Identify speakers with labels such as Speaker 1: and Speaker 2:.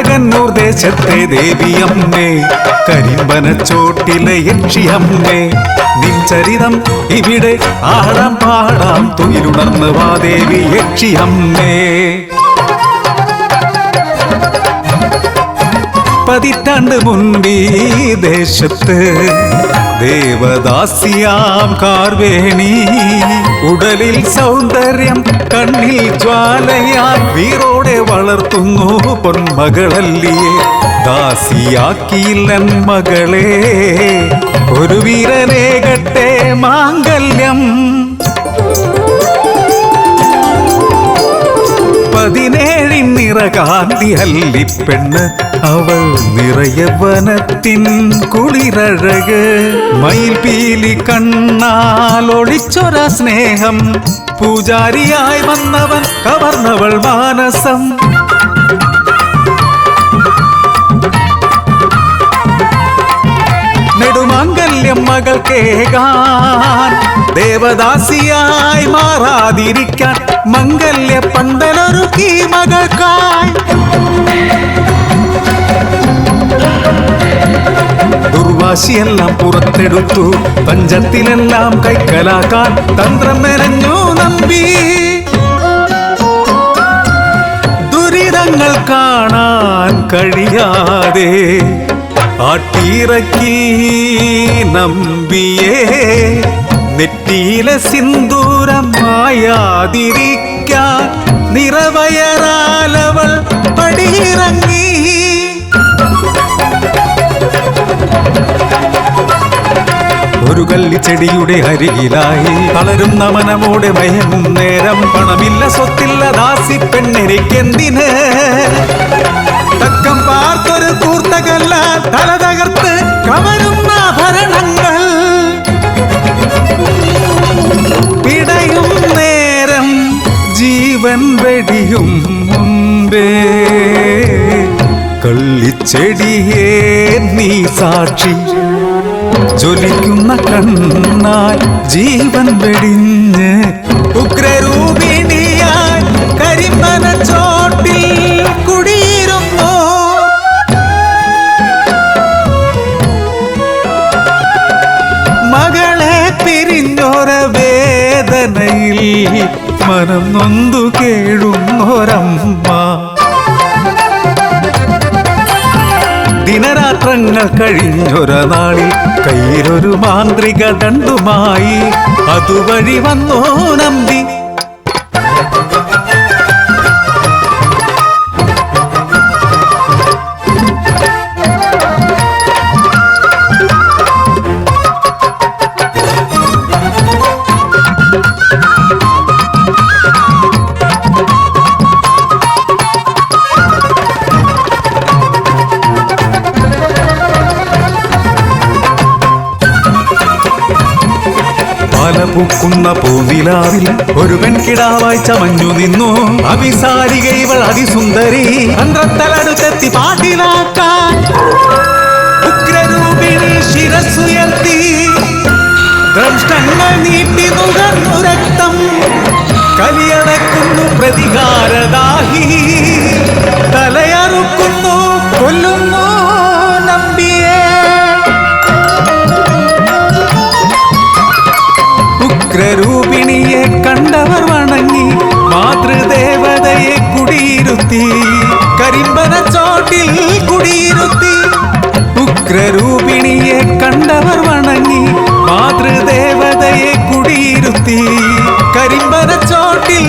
Speaker 1: കൊടകന്നൂർ ദേശത്തെ ദേവിയമ്മേ കരിമ്പനച്ചോട്ടിലെ യക്ഷിയമ്മേ നിൻ ചരിതം ഇവിടെ ആടാം പാടാം തുയിലുണർന്ന് വാദേവി യക്ഷിയമ്മേ. പതിറ്റാണ്ട് മുൻപീ ദേശത്ത് ദേവദാസിയാം കാർവേണി ഉടലിൽ സൗന്ദര്യം കണ്ണിൽ ജ്വാലയാൽ വീറോടെ വളർത്തുന്നു പൊന്മകളല്ലിയെ ദാസിയാക്കിയില്ലൻ മകളെ. ഒരു വീരനേകട്ടെ മാംഗല്യം. പതിനേഴിൻ നിറകാന്തി അല്ലിപ്പെണ്ണ് അവൾ നിറയവനത്തിൻ കുളിരഴക്. മയിൽ പീലി കണ്ണാൽ ഒളിച്ചൊര സ്നേഹം പൂജാരിയായി വന്നവൻ കവർന്നവൾ മാനസം. നെടുമാംഗല്യം മകൾക്കേകാൻ ദേവദാസിയായി മാറാതിരിക്കാൻ മംഗല്യ പന്തലൊരുക്കി മകൾക്കായി. ദുർവാശിയെല്ലാം പുറത്തെടുത്തു പഞ്ചത്തിലെല്ലാം കൈക്കലാക്കാൻ തന്ത്രം മെനഞ്ഞു നമ്പി ദുരിതങ്ങൾ കാണാൻ കഴിയാതെ ആട്ടിറക്കി നമ്പിയേ. നെറ്റിയിലെ സിന്ദൂരമായാതിരിക്കാൻ നിറവയറാലവൾ പടിയിറങ്ങി. കല്ലിച്ചെടിയുടെ അരികിലായി. തളരുന്ന മനമോടെ മയങ്ങും നേരം. പണമില്ല സ്വത്തില്ല ദാസി പെണ്ണെനിക്കെന്തിന്? തക്കം പാർത്തൊരു കൂർത്തകല്ല തല തകർത്ത് കവരുന്ന ഭരണങ്ങൾ. പിടയും നേരം ജീവൻ വെടിയും മുമ്പേ കള്ളിച്ചെടിയേ നീ സാക്ഷി. ജ്വലിക്കുന്ന കണ്ണാൽ ജീവൻ വെടിഞ്ഞ് ഉഗ്രരൂപിണിയാൽ കരിമ്പന ചോട്ടിൽ കുടിയിരുന്നു? മകളെ വേദനയിൽ മനം നൊന്തു കേഴുന്നൊരമ്മ. ദിനരാത്രങ്ങൾ കഴിഞ്ഞൊരു നാളിൽ കയ്യിലൊരു മാന്ത്രിക ദണ്ടുമായി അതുവഴി വന്നോ നമ്പി. പാലപൂക്കുന്ന പൂനിലാവിൽ ഒരു പെൺകിടാവായി ചമഞ്ഞു നിന്നു. അഭിസാരിക ഇവൾ അതിസുന്ദരി. അന്തത്തലടുത്തെത്തി പാട്ടിലാക്കാൻ ഉഗ്രരൂപിണി ശിരസുയർത്തി ദ്രഷ്ടങ്ങൾ നീട്ടി നുകർന്നു രക്തം. കലിയടക്കുന്നു പ്രതികാരദാഹി ഉഗ്രരൂപിണിയെ കണ്ടവർ വണങ്ങി മാതൃദേവതയെ കുടിയിരുത്തി കരിമ്പന ചോട്ടിൽ കുടിയിരുത്തി. ഉഗ്രരൂപിണിയെ കണ്ടവർ വണങ്ങി മാതൃദേവതയെ കുടിയിരുത്തി കരിമ്പന ചോട്ടിൽ